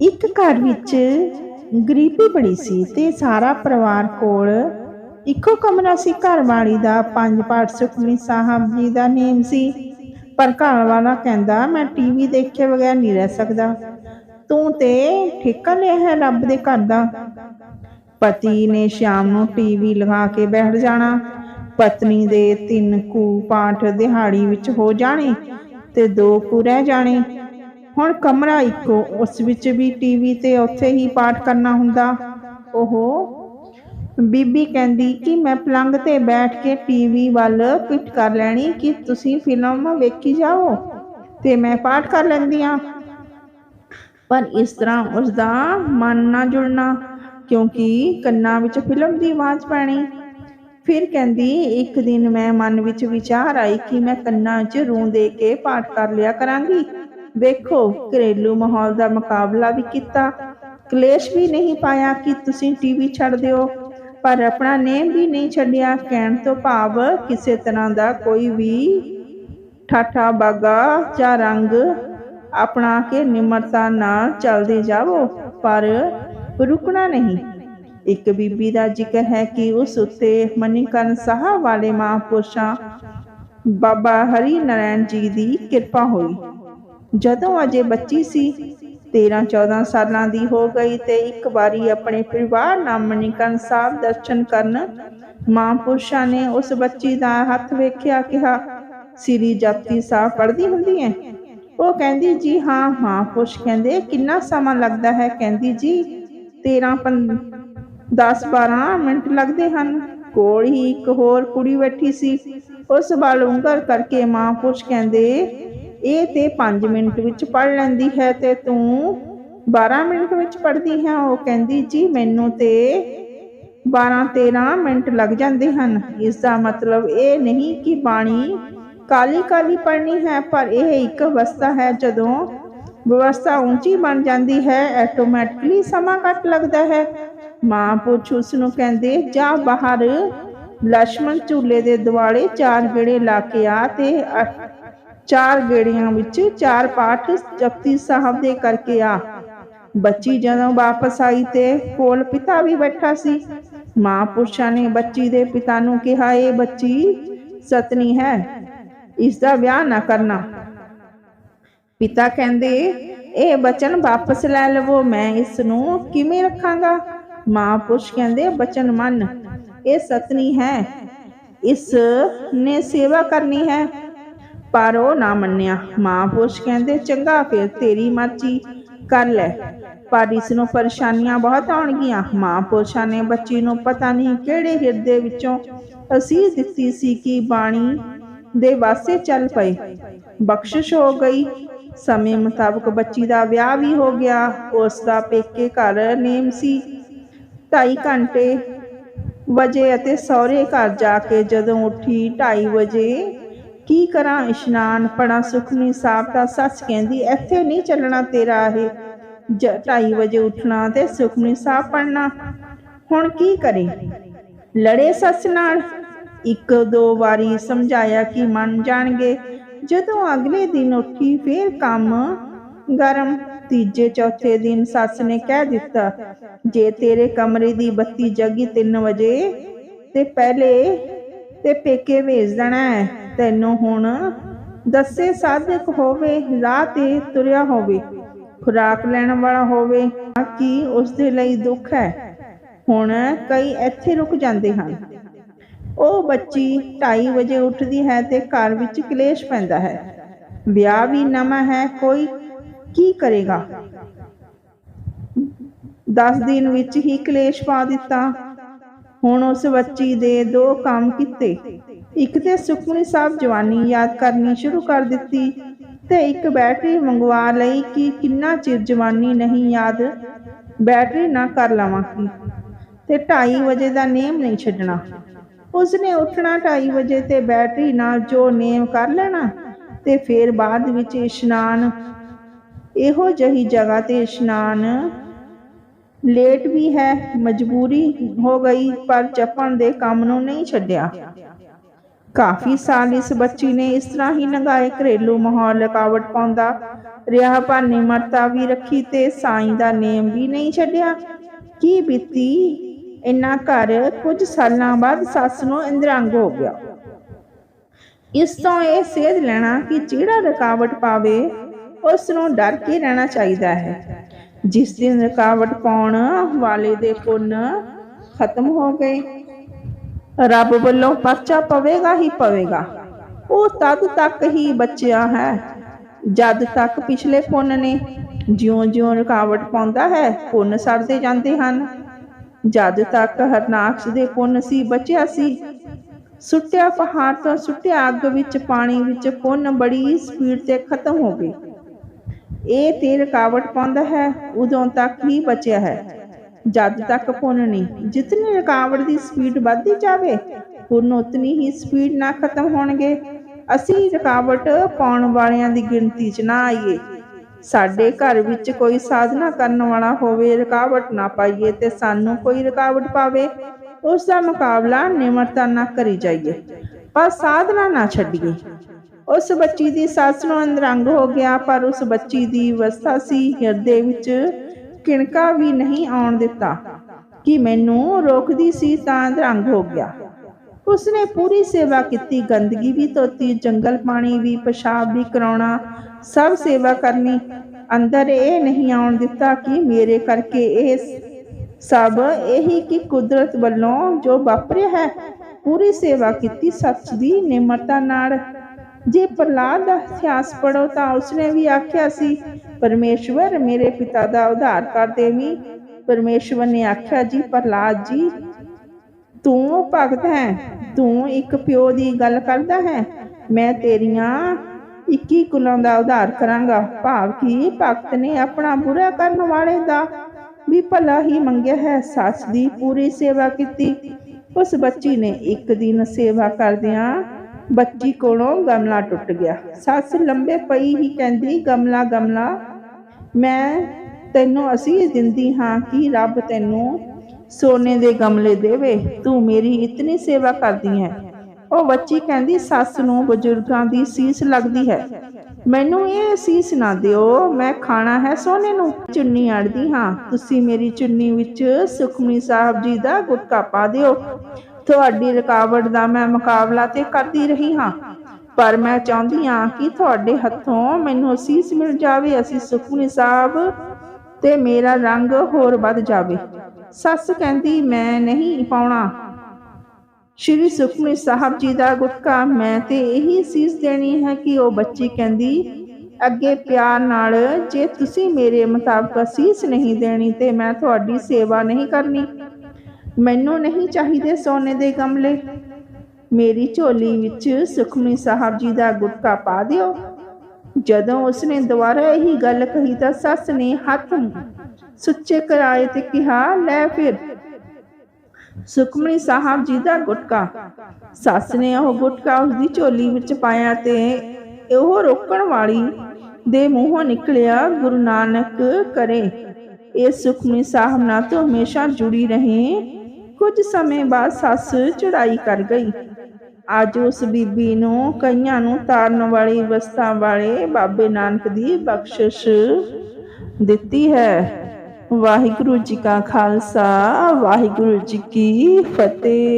ਇੱਕ ਘਰ ਵਿੱਚ ਗਰੀਬੀ ਬੜੀ ਸੀ ਤੇ ਸਾਰਾ ਪਰਿਵਾਰ ਕੋਲ ਇੱਕੋ ਕਮਰਾ ਸੀ। ਘਰ ਵਾਲੀ ਦਾ ਪੰਜ ਪਾਠ ਸੁਖਮਨੀ ਸਾਹਿਬ ਜੀ ਦਾ ਨੇਮ ਸੀ। ਪਰ ਘਰ ਵਾਲਾ ਕਹਿੰਦਾ, ਮੈਂ ਟੀਵੀ ਦੇਖੇ ਬਗੈਰ ਨਹੀਂ ਰਹਿ ਸਕਦਾ। ਤੂੰ ਤੇ ਠੇਕਾ ਲਿਆ ਹੈ ਰੱਬ ਦੇ ਘਰ ਦਾ। ਪਤੀ ਨੇ ਸ਼ਾਮ ਨੂੰ ਟੀਵੀ ਲਗਾ ਕੇ ਬੈਠ ਜਾਣਾ। ਪਤਨੀ ਦੇ ਤਿੰਨ ਕੂ ਪਾਠ ਦਿਹਾੜੀ ਵਿੱਚ ਹੋ ਜਾਣੇ ਤੇ ਦੋ ਕੂ ਰਹਿ ਜਾਣੇ। ਹੁਣ ਕਮਰਾ ਇੱਕੋ, ਉਸ ਵਿੱਚ ਵੀ ਟੀਵੀ ਤੇ ਉੱਥੇ ਹੀ ਪਾਠ ਕਰਨਾ ਹੁੰਦਾ। ਉਹ ਬੀਬੀ ਕਹਿੰਦੀ ਕਿ ਮੈਂ ਪਲੰਗ ਤੇ ਬੈਠ ਕੇ ਟੀਵੀ ਵੱਲ ਪਿੱਠ ਕਰ ਲੈਣੀ ਕਿ ਤੁਸੀਂ ਫਿਲਮ ਵੇਖੀ ਜਾਓ ਤੇ ਮੈਂ ਪਾਠ ਕਰ ਲੈਂਦੀ ਆ ਪਰ ਇਸ ਤਰ੍ਹਾਂ ਉਸ ਦਾ ਮਨ ਨਾ ਜੁੜਨਾ, ਕਿਉਂਕਿ ਕੰਨਾਂ ਵਿੱਚ ਫਿਲਮ ਦੀ ਆਵਾਜ਼ ਪੈਣੀ। ਫਿਰ ਕਹਿੰਦੀ, ਇੱਕ ਦਿਨ ਮੈਂ ਮਨ ਵਿੱਚ ਵਿਚਾਰ ਆਈ ਕਿ ਮੈਂ ਕੰਨਾਂ 'ਚ ਰੂੰ ਦੇ ਕੇ ਪਾਠ ਕਰ ਲਿਆ ਕਰਾਂਗੀ। ਵੇਖੋ, ਘਰੇਲੂ ਮਾਹੌਲ ਦਾ ਮੁਕਾਬਲਾ ਵੀ ਕੀਤਾ। ਕਲੇਸ਼ ਵੀ ਨਹੀਂ ਪਾਇਆ ਕਿ ਤੁਸੀਂ ਟੀਵੀ ਛੱਡ ਦਿਓ, ਪਰ ਆਪਣਾ ਨੇਮ ਵੀ ਨਹੀਂ ਛੱਡਿਆ। ਕਹਿਣ ਤੋਂ ਭਾਵ ਕਿਸੇ ਤਰ੍ਹਾਂ ਦਾ ਕੋਈ ਵੀ ਠਾਠਾ, ਬਾਗਾ ਜਾਂ ਰੰਗ ਆਪਣਾ ਕੇ ਨਿਮਰਤਾ ਨਾਲ ਚੱਲਦੇ ਜਾਵੋ, ਪਰ ਰੁਕਣਾ ਨਹੀਂ। ਇੱਕ ਬੀਬੀ ਦਾ ਜ਼ਿਕਰ ਹੈ ਕਿ ਉਸ ਉੱਤੇ ਮਨੀਕਰਨ ਸਾਹਿਬ ਵਾਲੇ ਮਹਾਂਪੁਰਸ਼ਾਂ ਬਾਬਾ ਹਰੀ ਨਾਰਾਇਣ ਜੀ ਦੀ ਕਿਰਪਾ ਹੋਈ। ਜਦੋਂ ਅਜੇ ਬੱਚੀ ਸੀ 13 14 ਸਾਲਾਂ ਦੀ ਹੋ ਗਈ ਤੇ ਇੱਕ ਵਾਰੀ ਆਪਣੇ ਪਰਿਵਾਰ ਨਾਲ ਮਨੀਕਰਨ ਸਾਹਿਬ ਦਰਸ਼ਨ ਕਰਨ, ਮਹਾਂਪੁਰਸ਼ਾਂ ਨੇ ਉਸ ਬੱਚੀ ਦਾ ਹੱਥ ਵੇਖਿਆ, ਕਿਹਾ, ਸ੍ਰੀ ਜਪਤੀ ਸਾਹਿਬ ਪੜ੍ਹਦੀ ਹੁੰਦੀ ਹੈ ਉਹ ਕਹਿੰਦੀ, ਜੀ ਹਾਂ, ਮਹਾਂਪੁਰਸ਼ ਕਹਿੰਦੇ, ਕਿੰਨਾ ਸਮਾਂ ਲੱਗਦਾ ਹੈ? ਕਹਿੰਦੀ, ਜੀ 13 10 12 ਮਿੰਟ ਲੱਗਦੇ ਹਨ। ਕੋਲ ਹੀ ਇੱਕ ਹੋਰ ਕੁੜੀ ਬੈਠੀ ਸੀ। ਉਸ ਵੱਲ ਉਂਗਲ ਕਰਕੇ ਮਹਾਂਪੁਰਸ਼ ਕਹਿੰਦੇ ਇਹ ਤੇ ਪੰਜ ਮਿੰਟ ਵਿੱਚ ਪੜ੍ਹ ਲੈਂਦੀ ਹੈ ਤੇ ਤੂੰ 12 ਮਿੰਟ ਵਿੱਚ ਪੜ੍ਹਦੀ ਹੈ। ਉਹ ਕਹਿੰਦੀ, ਜੀ, ਮੈਨੂੰ ਤੇ 12-13 ਮਿੰਟ ਲੱਗ ਜਾਂਦੇ ਹਨ। ਇਸ ਦਾ ਮਤਲਬ ਇਹ ਨਹੀਂ ਕਿ ਬਾਣੀ ਕਾਲੀ ਕਾਲੀ ਪੜ੍ਹਨੀ ਹੈ, ਪਰ ਇਹ ਇੱਕ ਅਵਸਥਾ ਹੈ ਜਦੋਂ ਵਿਵਸਥਾ ਉੱਚੀ ਬਣ ਜਾਂਦੀ ਹੈ ਆਟੋਮੈਟਿਕਲੀ ਸਮਾਂ ਘੱਟ ਲੱਗਦਾ ਹੈ। ਮਾਂ ਪੁੱਛ ਉਸ ਨੂੰ ਕਹਿੰਦੇ, ਜਾ ਬਾਹਰ, ਲਛਮਣ ਝੂਲੇ ਦੇ ਦੁਆਲੇ ਚਾਰ ਗੇੜੇ ਲਾ ਕੇ ਆ ਤੇ ਚਾਰ ਗੇੜੀਆਂ ਵਿੱਚ ਚਾਰ ਪਾਠ ਜਪਤੀ ਸਾਹਿਬ ਦੇ ਕਰਕੇ ਆ। ਬੱਚੀ ਜਦੋਂ ਵਾਪਸ ਆਈ ਤੇ ਕੋਲ ਪਿਤਾ ਵੀ ਬੈਠਾ ਸੀ। ਮਾਂ ਪੁਰਸ਼ਾਂ ਨੇ ਬੱਚੀ ਦੇ ਪਿਤਾ ਨੂੰ ਕਿਹਾ, ਇਹ ਬੱਚੀ ਸਤਨੀ ਹੈ, ਇਸ ਦਾ ਵਿਆਹ ਨਾ ਕਰਨਾ। ਪਿਤਾ ਕਹਿੰਦੇ, ਇਹ ਬਚਨ ਵਾਪਸ ਲੈ ਲਵੋ, ਮੈਂ ਇਸ ਨੂੰ ਕਿਵੇਂ ਰੱਖਾਂਗਾ? ਮਾਂ ਪੁਰਸ਼ ਕਹਿੰਦੇ, ਬਚਨ ਮੰਨ, ਇਹ ਸਤਨੀ ਹੈ, ਇਸ ਨੇ ਸੇਵਾ ਕਰਨੀ ਹੈ। ਪਰ ਉਹ ਨਾ ਮੰਨਿਆ। ਮਾਂ ਪੁਰਸ਼ ਕਹਿੰਦੇ, ਚੰਗਾ, ਫਿਰ ਤੇਰੀ ਮਰਜ਼ੀ, ਕਰ ਲੈ। ਪਰ ਇਸ ਨੂੰ ਪਰੇਸ਼ਾਨੀਆਂ ਬਹੁਤ ਆਉਣਗੀਆਂ। ਮਾਂ ਪੁਰਸ਼ਾਂ ਨੇ ਬੱਚੀ ਨੂੰ ਪਤਾ ਨਹੀਂ ਕਿਹੜੇ ਹਿਰਦੇ ਵਿੱਚੋਂ ਅਸੀਸ ਦਿੱਤੀ ਸੀ ਕਿ ਬਾਣੀ ਦੇ ਵਾਸਤੇ ਚੱਲ ਪਏ। ਬਖਸ਼ਿਸ਼ ਹੋ ਗਈ। ਸਮੇਂ ਮੁਤਾਬਕ ਬੱਚੀ ਦਾ ਵਿਆਹ ਵੀ ਹੋ ਗਿਆ। ਉਸ ਦਾ ਪੇਕੇ ਘਰ ਨੇਮ ਸੀ। ਢਾਈ ਘੰਟੇ ਵਜੇ ਅਤੇ ਸਹੁਰੇ ਘਰ ਜਾ ਕੇ ਜਦੋਂ ਉੱਠੀ 2:30 ਵਜੇ ਕੀ ਕਰਾਂ ਇਸ਼ਨਾਨ ਪੜਾ ਸੁਖਨੀ ਸਾਹਿਬ ਦਾ ਸੱਚ ਕਹਿੰਦੀ, ਇੱਥੇ ਨਹੀਂ ਚੱਲਣਾ ਤੇਰਾ ਇਹ। 2:30 ਵਜੇ ਉੱਠਣਾ ਤੇ ਸੁਖਨੀ ਸਾਹਿਬ ਪੜਨਾ ਹੁਣ ਕੀ ਕਰੇ? ਲੜੇ ਸੱਸ ਨਾਲ। ਇੱਕ ਦੋ ਵਾਰੀ ਸਮਝਾਇਆ ਕਿ ਮੰਨ ਜਾਣਗੇ। ਜਦੋਂ ਅਗਲੇ ਦਿਨ ਉੱਠੀ, ਫੇਰ ਕੰਮ ਗਰਮ। ਤੀਜੇ, ਚੌਥੇ ਦਿਨ ਸੱਸ ਨੇ ਕਹਿ ਦਿੱਤਾ, ਜੇ ਤੇਰੇ ਕਮਰੇ ਦੀ ਬੱਤੀ ਜਗੀ 3 ਵਜੇ, ਤੇ ਪਹਿਲੇ ਤੇ ਪੇਕੇ ਭੇਜ ਦੇਣਾ ਹੈ। ਤੈਨੂੰ ਹੁਣ ਦੱਸੇ ਸਾਧਕ ਹੋਵੇ, ਰਾਹ ਤੇ ਤੁਰਿਆ ਹੋਵੇ, ਖੁਰਾਕ ਲੈਣ ਵਾਲਾ ਹੋਵੇ ਕਿ ਉਸ ਦੇ ਲਈ ਦੁੱਖ ਹੈ? ਹੁਣ ਕਈ ਇੱਥੇ ਰੁਕ ਜਾਂਦੇ ਹਨ। ਉਹ ਬੱਚੀ 2:30 ਵਜੇ ਉੱਠਦੀ ਹੈ ਤੇ ਘਰ ਵਿੱਚ ਕਲੇਸ਼ ਪੈਂਦਾ ਹੈ। ਵਿਆਹ ਵੀ ਨਵਾਂ ਹੈ, ਕੋਈ ਕੀ ਕਰੇਗਾ? 10 ਦਿਨ ਵਿੱਚ ਹੀ ਕਲੇਸ਼ ਪਾ ਦਿੱਤਾ। ਹੁਣ ਉਸ ਬੱਚੀ ਦੇ ਦੋ ਕੰਮ ਕੀਤੇ। ਇੱਕ ਤੇ ਸੁਖਮਨੀ ਸਾਹਿਬ ਜਵਾਨੀ ਯਾਦ ਕਰਨੀ ਸ਼ੁਰੂ ਕਰ ਦਿੱਤੀ ਤੇ ਇੱਕ ਬੈਟਰੀ ਮੰਗਵਾ ਲਈ ਕਿ ਕਿੰਨਾ ਚਿਰ ਜਵਾਨੀ ਨਹੀਂ ਯਾਦ, ਬੈਟਰੀ ਨਾ ਕਰ ਲਵਾਂਗੀ ਤੇ 2:30 ਵਜੇ ਦਾ ਨੇਮ ਨਹੀਂ ਛੱਡਣਾ। ਉਸਨੇ ਉੱਠਣਾ 2:30 ਵਜੇ ਤੇ ਬੈਟਰੀ ਨਾਲ ਜੋ ਨੇਮ ਕਰ ਲੈਣਾ ਤੇ ਫਿਰ ਬਾਅਦ ਵਿੱਚ ਇਸ਼ਨਾਨ। ਇਹੋ ਜਹੀ ਜਗ੍ਹਾ ਤੇ ਇਸ਼ਨਾਨ। ਲੇਟ ਵੀ ਹੈ, ਮਜਬੂਰੀ ਹੋ ਗਈ, ਪਰ ਜਪਣ ਦੇ ਕੰਮ ਨੂੰ ਨਹੀਂ ਛੱਡਿਆ। ਕਾਫੀ ਸਾਲ ਇਸ ਬੱਚੀ ਨੇ ਇਸ ਤਰ੍ਹਾਂ ਹੀ ਲੰਘਾਏ ਘਰੇਲੂ ਮਾਹੌਲ ਰੁਕਾਵਟ ਪਾਉਂਦਾ। ਰਿਹਾ ਪਰ ਨਿਮਰਤਾ ਵੀ ਰੱਖੀ ਤੇ ਸਾਈਂ ਦਾ ਨੇਮ ਵੀ ਨਹੀਂ ਛੱਡਿਆ। ਕੀ ਬੀਤੀ? ਇੰਨਾ ਘਰ ਕੁਝ ਸਾਲਾਂ ਬਾਅਦ ਸੱਸ ਨੂੰ ਇੰਦਰੰਗ ਹੋ ਗਿਆ। ਇਸ ਤੋਂ ਇਹ ਸੇਧ ਲੈਣਾ ਕਿ ਜਿਹੜਾ ਰੁਕਾਵਟ ਪਾਵੇ, ਉਸ ਨੂੰ ਡਰ ਕੇ ਰਹਿਣਾ ਚਾਹੀਦਾ ਹੈ। ਜਿਸ ਦਿਨ ਰੁਕਾਵਟ ਪਾਉਣ ਵਾਲੇ ਦੇ ਪੁੰਨ ਖਤਮ ਹੋ ਗਏ। ਰੱਬ ਵੱਲੋਂ ਪਰਚਾ ਪਵੇਗਾ ਹੀ ਪਵੇਗਾ। ਉਹ ਤਦ ਤੱਕ ਹੀ ਬਚਿਆ ਹੈ। ਜਦ ਤੱਕ ਪਿਛਲੇ ਪੁੰਨ ਨੇ ਜਿਉਂ-ਜਿਉਂ ਰੁਕਾਵਟ ਪਾਉਂਦਾ ਹੈ, ਪੁੰਨ ਸਰਦੇ ਜਾਂਦੇ ਹਨ। ਜਦ ਤੱਕ ਹਰਨਾਕਸ਼ ਦੇ ਪੁੰਨ ਸੀ, ਬਚਿਆ ਸੀ। ਸੁੱਟਿਆ ਪਹਾੜ ਤੋਂ ਸੁੱਟਿਆ ਅੱਗ ਵਿੱਚ, ਪਾਣੀ ਵਿੱਚ ਪੁੰਨ ਬੜੀ ਸਪੀਡ ਤੇ ਖਤਮ ਹੋ ਗਈ ਇਹ ਤੇ ਰੁਕਾਵਟ ਪਾਉਂਦਾ ਹੈ, ਉਦੋਂ ਤੱਕ ਹੀ ਬਚਿਆ ਹੈ। ਜਦ ਤੱਕ ਪੁੰਨ ਜਿਤਨੀ ਰੁਕਾਵਟ ਦੀ ਸਪੀਡ ਵੱਧਦੀ ਜਾਵੇ, ਪੁੰਨ ਉਤਨੀ ਹੀ ਸਪੀਡ ਨਾਲ ਖਤਮ ਹੋਣਗੇ। ਅਸੀਂ ਰੁਕਾਵਟ ਪਾਉਣ ਵਾਲਿਆਂ ਦੀ ਗਿਣਤੀ 'ਚ ਨਾ ਆਈਏ। ਸਾਡੇ ਘਰ ਵਿੱਚ ਕੋਈ ਸਾਧਨਾ ਕਰਨ ਵਾਲਾ ਹੋਵੇ, ਰੁਕਾਵਟ ਨਾ ਪਾਈਏ ਤੇ ਸਾਨੂੰ ਕੋਈ ਰੁਕਾਵਟ ਪਾਵੇ ਉਸ ਦਾ ਮੁਕਾਬਲਾ ਨਿਮਰਤਾ ਨਾਲ ਕਰੀ ਜਾਈਏ। ਪਰ ਸਾਧਨਾ ਨਾ ਛੱਡੀਏ। ਉਸ ਬੱਚੀ ਦੀ ਸੱਸ ਨੂੰ ਅੰਦਰੰਗ ਹੋ ਗਿਆ, ਪਰ ਉਸ ਬੱਚੀ ਦੀ ਅਵਸਥਾ ਸੀ ਹਿਰਦੇ ਵਿੱਚ ਕਿਣਕਾ ਵੀ ਨਹੀਂ ਆਉਣ ਦਿੱਤਾ ਕਿ ਮੈਨੂੰ ਰੋਕਦੀ ਸੀ ਤਾਂ ਅੰਦਰੰਗ ਹੋ ਗਿਆ। ਉਸਨੇ ਪੂਰੀ ਸੇਵਾ ਕੀਤੀ, ਗੰਦਗੀ ਵੀ ਧੋਤੀ, ਜੰਗਲ ਪਾਣੀ ਵੀ, ਪਿਸ਼ਾਬ ਵੀ ਕਰਾਉਣਾ, ਸਭ ਸੇਵਾ ਕਰਨੀ। ਅੰਦਰ ਇਹ ਨਹੀਂ ਆਉਣ ਦਿੱਤਾ ਕਿ ਮੇਰੇ ਕਰਕੇ ਇਹ ਸਭ ਇਹੀ ਕਿ ਕੁਦਰਤ ਵੱਲੋਂ ਜੋ ਵਾਪਰਿਆ ਹੈ, ਪੂਰੀ ਸੇਵਾ ਕੀਤੀ ਸੱਚ ਦੀ ਨਿਮਰਤਾ ਨਾਲ। ਜੇ ਪ੍ਰਲਾਦ ਦਾ ਇਤਿਹਾਸ ਪੜੋ ਤਾਂ ਉਸਨੇ ਵੀ ਆਖਿਆ ਸੀ, ਪਰਮੇਸ਼ਵਰ ਮੇਰੇ ਪਿਤਾ ਦਾ ਉਧਾਰ ਕਰ ਦੇਵੀਂ। ਪਰਮੇਸ਼ਵਰ ਨੇ ਆਖਿਆ, ਜੀ ਪ੍ਰਲਾਦ ਜੀ, ਤੂੰ ਭਗਤ ਹੈ, ਤੂੰ ਇੱਕ ਪਿਓ ਦੀ ਗੱਲ ਕਰਦਾ ਹੈ। ਮੈਂ ਤੇਰੀਆਂ 21 ਕੁਲਾਂ ਦਾ ਉਧਾਰ ਕਰਾਂਗਾ। ਭਾਵ ਕਿ ਭਗਤ ਨੇ ਆਪਣਾ ਬੁਰਾ ਕਰਨ ਵਾਲੇ ਦਾ ਵੀ ਭਲਾ ਹੀ ਮੰਗਿਆ ਹੈ। ਸੱਸ ਦੀ ਪੂਰੀ ਸੇਵਾ ਕੀਤੀ। ਉਸ ਬੱਚੀ ਨੇ ਇੱਕ ਦਿਨ ਸੇਵਾ ਕਰਦਿਆਂ ਬੱਚੀ ਕੋਲੋਂ ਗਮਲਾ ਟੁੱਟ ਗਿਆ। ਸੱਸ ਲੰਬੇ ਪਈ ਹੀ ਕਹਿੰਦੀ, ਗਮਲਾ ਗਮਲਾ, ਮੈਂ ਤੈਨੂੰ ਅਸੀਂ ਦਿੰਦੀ ਹਾਂ, ਕਿ ਰੱਬ ਤੈਨੂੰ ਸੋਨੇ ਦੇ ਗਮਲੇ ਦੇਵੇ? ਤੂੰ ਮੇਰੀ ਇਤਨੀ ਸੇਵਾ ਕਰਦੀ ਹੈ। ਉਹ ਬੱਚੀ ਕਹਿੰਦੀ, ਸੱਸ ਨੂੰ ਬਜ਼ੁਰਗਾਂ ਦੀ ਸੀਸ ਲੱਗਦੀ ਹੈ। ਮੈਨੂੰ ਇਹ ਸੀਸ ਨਾ ਦਿਓ, ਮੈਂ ਖਾਣਾ ਹੈ ਸੋਨੇ ਨੂੰ। ਚੁੰਨੀ ਅੜਦੀ ਹਾਂ। ਤੁਸੀਂ ਮੇਰੀ ਚੁੰਨੀ ਵਿੱਚ ਸੁਖਮਨੀ ਸਾਹਿਬ ਜੀ ਦਾ ਗੁਟਕਾ ਪਾ ਦਿਓ। ਤੁਹਾਡੀ ਰੁਕਾਵਟ ਦਾ ਮੈਂ ਮੁਕਾਬਲਾ ਤੇ ਕਰਦੀ ਰਹੀ ਹਾਂ। ਪਰ ਮੈਂ ਚਾਹੁੰਦੀ ਹਾਂ ਕਿ ਤੁਹਾਡੇ ਹੱਥੋਂ ਮੈਨੂੰ ਅਸੀਸ ਮਿਲ ਜਾਵੇ, ਅਸੀਂ ਸੁਖਮਨੀ ਸਾਹਿਬ ਤੇ ਮੇਰਾ ਰੰਗ ਹੋਰ ਵੱਧ ਜਾਵੇ। ਸੱਸ ਕਹਿੰਦੀ, ਮੈਂ ਨਹੀਂ ਪਾਉਣਾ। ਸ਼੍ਰੀ ਸੁਖਮਨੀ ਸਾਹਿਬ ਜੀ ਦਾ ਗੁਟਕਾ, ਮੈਂ ਤੇ ਇਹੀ ਸੀਸ ਦੇਣੀ ਹੈ ਕਿ ਉਹ ਬੱਚੀ ਕਹਿੰਦੀ, ਅੱਗੇ ਪਿਆਰ ਨਾਲ ਜੇ ਤੁਸੀਂ ਮੇਰੇ ਮੁਤਾਬਕ ਅਸੀਸ ਨਹੀਂ ਦੇਣੀ ਤੇ ਮੈਂ ਤੁਹਾਡੀ ਸੇਵਾ ਨਹੀਂ ਕਰਨੀ ਮੈਨੂੰ ਨਹੀਂ ਚਾਹੀਦੇ ਸੋਨੇ ਦੇ ਗਮਲੇ। ਮੇਰੀ ਝੋਲੀ ਵਿੱਚ ਸੁਖਮਨੀ ਸਾਹਿਬ ਜੀ ਦਾ ਗੁਟਕਾ ਪਾ ਦਿਓ। ਜਦੋਂ ਉਸਨੇ ਦੁਬਾਰਾ ਇਹੀ ਗੱਲ ਕਹੀ ਤਾਂ ਸੱਸ ਨੇ ਹੱਥ ਸੁੱਚੇ ਕਰਾਏ ਤੇ ਕਿਹਾ, ਲੈ ਫਿਰ। ਸੁਖਮਨੀ ਸਾਹਿਬ ਜੀ ਦਾ ਗੁਟਕਾ। ਸੱਸ ਨੇ ਉਹ ਗੁਟਕਾ ਉਸਦੀ ਝੋਲੀ ਵਿੱਚ ਪਾਇਆ ਤੇ ਉਹ ਰੋਕਣ ਵਾਲੀ ਦੇ ਮੂੰਹੋਂ ਨਿਕਲਿਆ, ਗੁਰੂ ਨਾਨਕ ਕਰੇ। ਇਹ ਸੁਖਮਨੀ ਸਾਹਿਬ ਨਾਲ ਤੋਂ ਹਮੇਸ਼ਾ ਜੁੜੀ ਰਹੇ। ਕੁਝ ਸਮੇਂ ਬਾਅਦ ਸੱਸ ਚੜਾਈ ਕਰ ਗਈ। ਅੱਜ ਉਸ ਬੀਬੀ ਨੂੰ ਕਈਆਂ ਨੂੰ ਤਾਰਨ ਵਾਲੀ ਵਸਤਾਂ ਵਾਲੇ ਬਾਬੇ ਨਾਨਕ ਦੀ ਬਖਸ਼ਿਸ਼ ਦਿੱਤੀ ਹੈ। ਵਾਹਿਗੁਰੂ ਜੀ ਕਾ ਖਾਲਸਾ, ਵਾਹਿਗੁਰੂ ਜੀ ਕੀ ਫਤਿਹ।